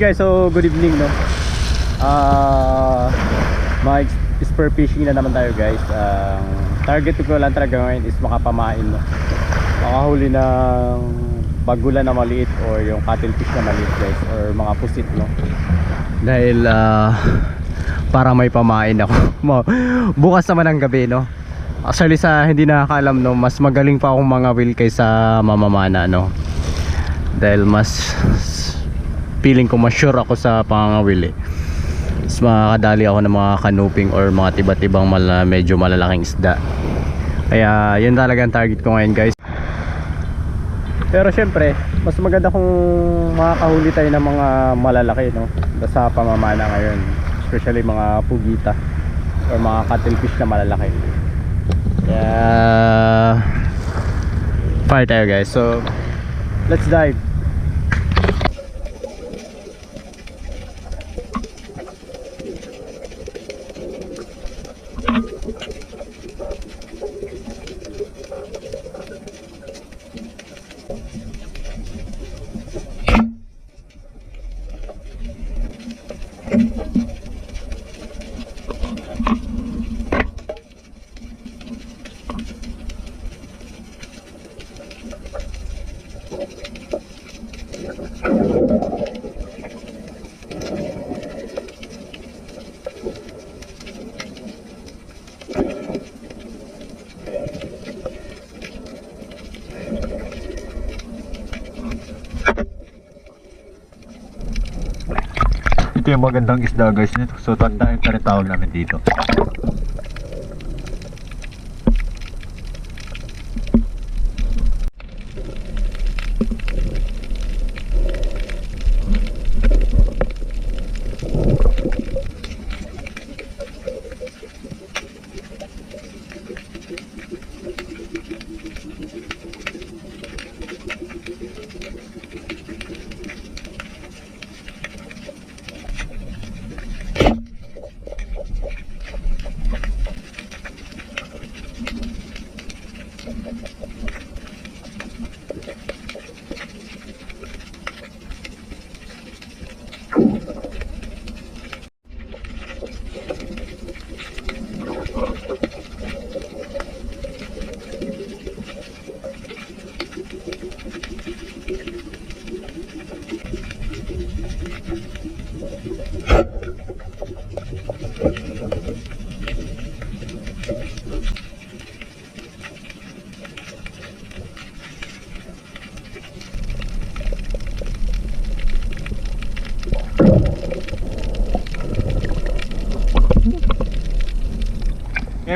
guys, so good evening no. Ah, mga ex- spear fishing na naman tayo guys. Ang target ko lang talaga ngayon is makapamain no. Makahuli ng bagulan na maliit or yung cuttlefish na maliit guys or mga pusit no. Dahil ah, para may pamain ako. Bukas naman ng gabi no. Actually sa hindi nakakaalam no, mas magaling pa akong mga will kaysa mamamana no. Dahil mas feeling ko mas sure ako sa pangangawil eh. Mas makakadali ako ng mga canoping or mga tiba-tibang mala, medyo malalaking isda. Kaya yun talaga ang target ko ngayon guys. Pero syempre, mas maganda kung makakahuli tayo ng mga malalaki no sa pamamana ngayon. Especially mga pugita or mga cuttlefish na malalaki. Kaya fire tayo guys. So let's dive. Yung magandang isda guys. So tandaan pa rin tawag namin dito.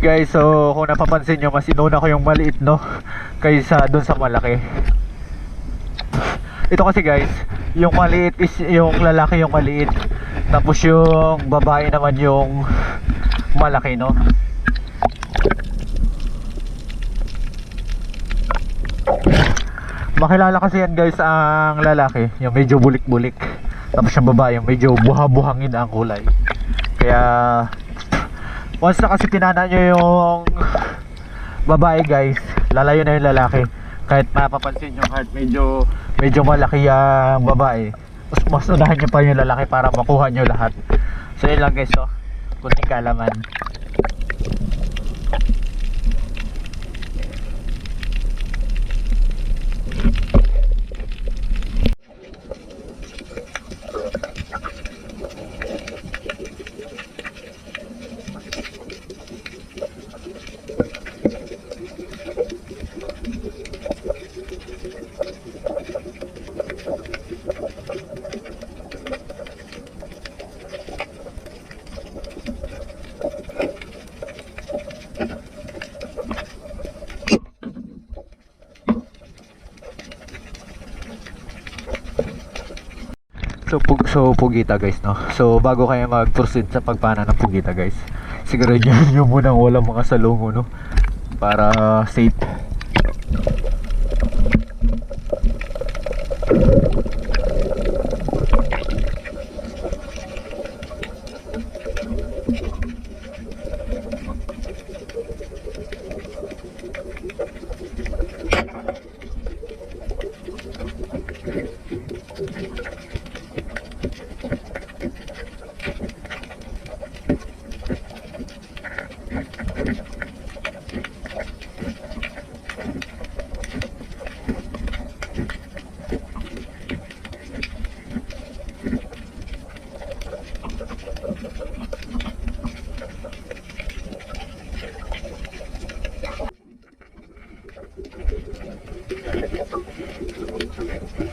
Guys, so kung napapansin nyo, mas inuna ko yung maliit no kaysa dun sa malaki. Ito kasi guys, yung maliit is yung lalaki yung maliit. Tapos yung babae naman yung malaki no. Makilala kasi yan guys ang lalaki, yung medyo bulik-bulik. Tapos yung babae, yung medyo buha-buhangin ang kulay. Kaya once na kasi tinana nyo yung babae guys lalayo na yung lalaki. Kahit mapapansin nyo kahit medyo medyo malaki ang babae. Mas, mas unahan nyo pa yung lalaki para makuha nyo lahat. So yun lang guys so kunting kalaman So, pug so pugita guys no? So bago kayo mag proceed sa pagpana ng pugita guys siguro nyo nyo munang walang mga salungo no? Para safe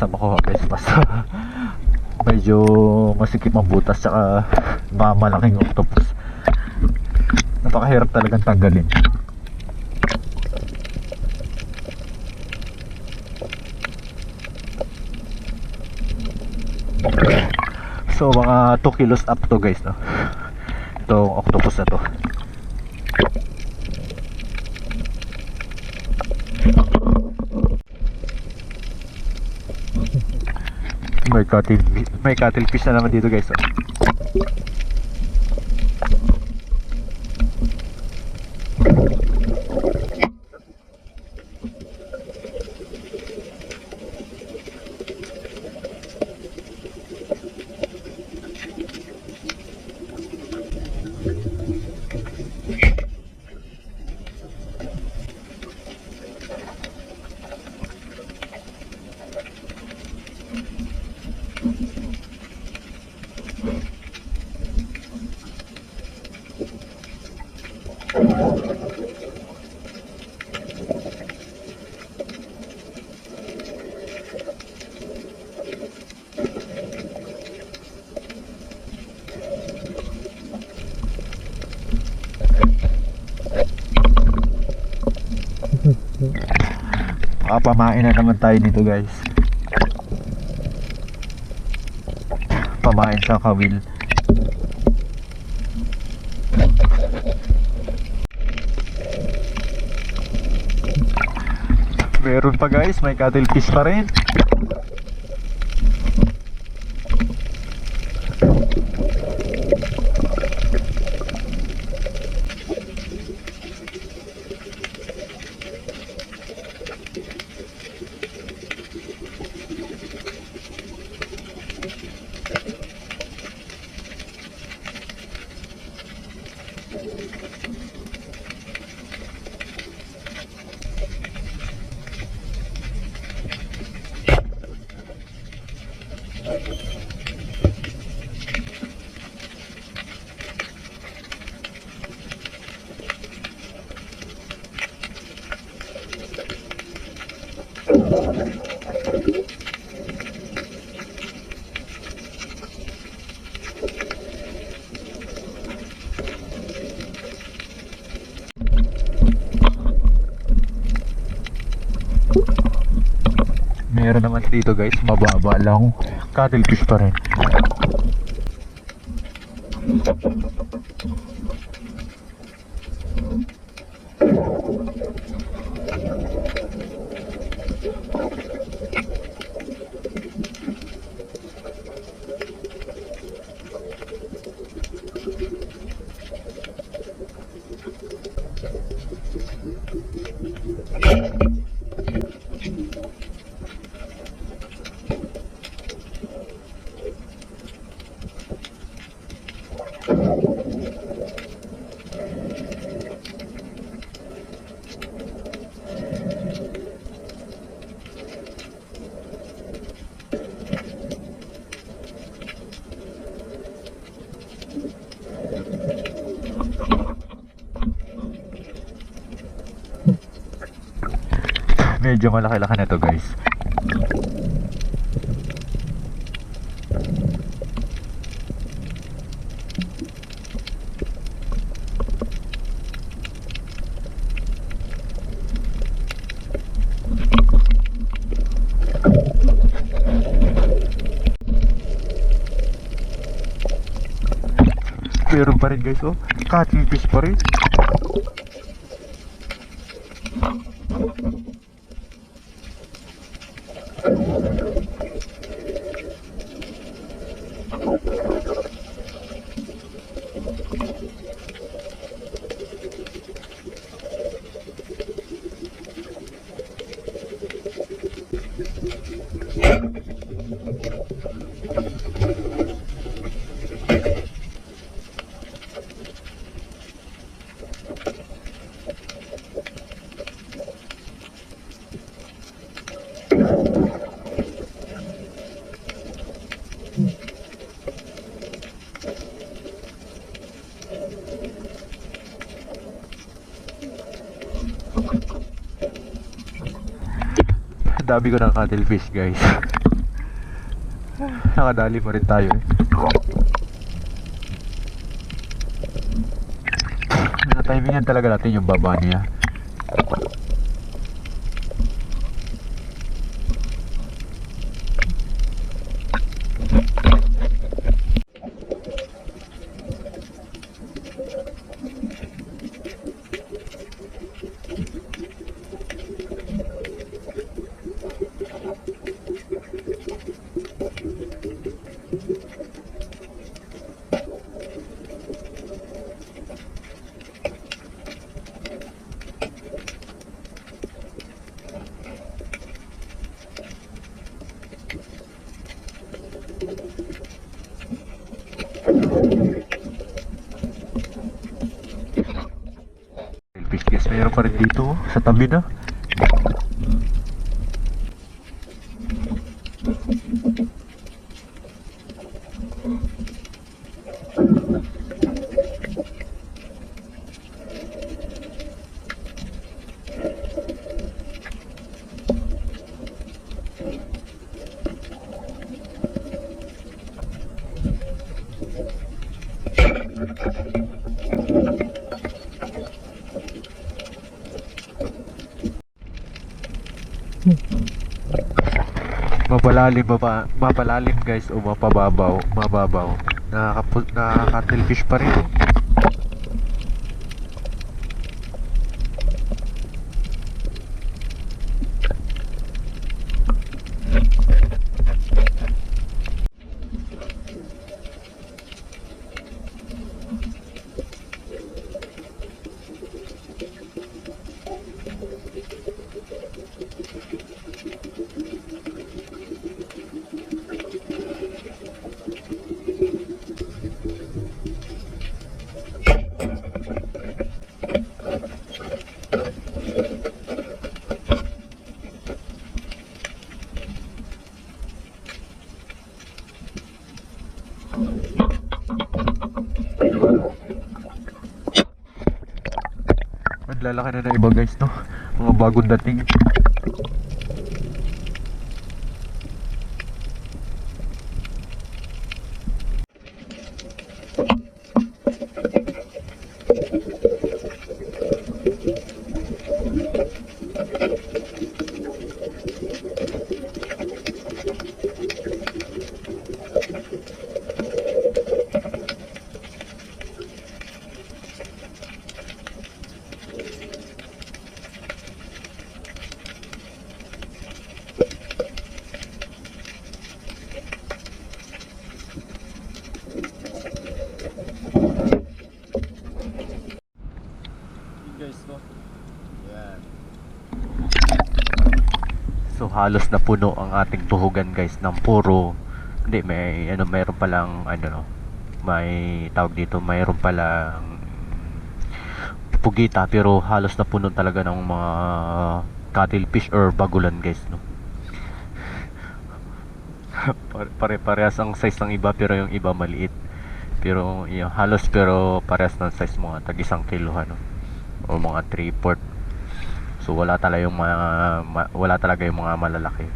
basta-basta makuha guys. Basta medyo masikip ang butas tsaka mamalaking octopus. Napakahirap talagang tanggalin. So mga 2 kilos up to guys no. Itong octopus na to. May cuttle, may cuttlefish na naman dito guys. Oh. Makapamain na naman tayo dito guys. Pamain sa kawil. Meron pa guys, may cuttlefish pa rin. Meron naman dito guys, mababa lang. Cuttlefish pa rin. Medyo malaki-laki na to guys. Meron pa rin guys oh. Cuttlefish pa rin. Dabi ko ng cuttlefish guys. Nakadali pa rin tayo eh. Natimingan talaga natin yung baba niya. Mayroon pa rin dito sa tabi na. Mapalalim baba, mapalalim guys o mapababaw, mababaw. Nakaka nakaka-cuttlefish pa rin. Lalaki na ng iba guys no. Mga bagong dating. Guys no. Yan. So halos na puno ang ating buhugan guys ng puro. Hindi may ano mayroon pa lang ano no? May tawag dito mayroon pa lang pugita pero halos na puno talaga ng mga cuttlefish or bagulan guys no? Pare- pare-parehas ang size ng iba pero yung iba maliit. Pero yung halos pero parehas ng size mga tag isang kilo ano o mga 3 port So wala talaga yung mga ma- wala talaga yung mga malalaki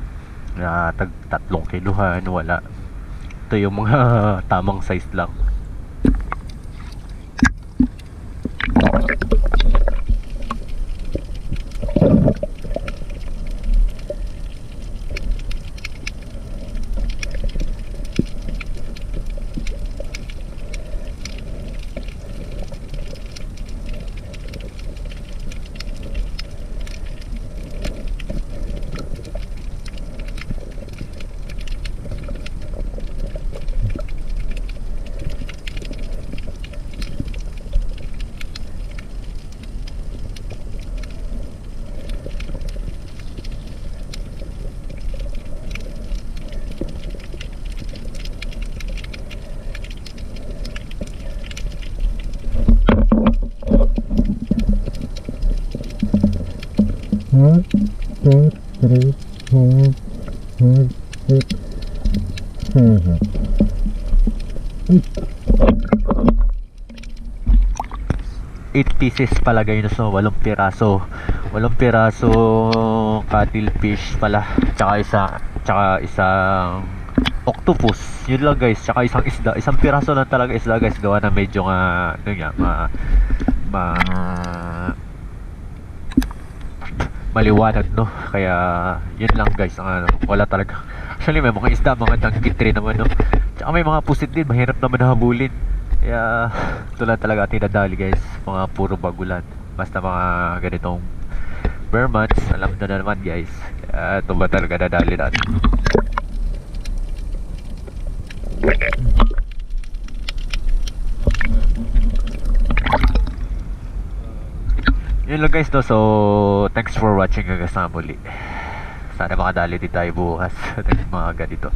na tag tatlong kiluhan, wala. Ito yung mga tamang size lang. 8 pieces palagay na so, walong piraso. Walong piraso cuttlefish pala tsaka isa tsaka isang octopus. Yun lang guys tsaka isang isda. Isang piraso lang talaga isda guys. Gawa na medyo nga ano nga ma ma maliwanag no? Kaya yun lang guys ang ano wala talaga actually may mga isda mga danggit rin naman no? Tsaka may mga pusit din mahirap naman habulin. Kaya lang talaga ating nadali guys. Mga puro bagulan. Basta mga ganitong bare months alam na naman guys. Kaya ito ba talaga nadali natin? Yun lang guys no? So thanks for watching. Hanggang sa muli sana makadali din tayo bukas. Mga ganito.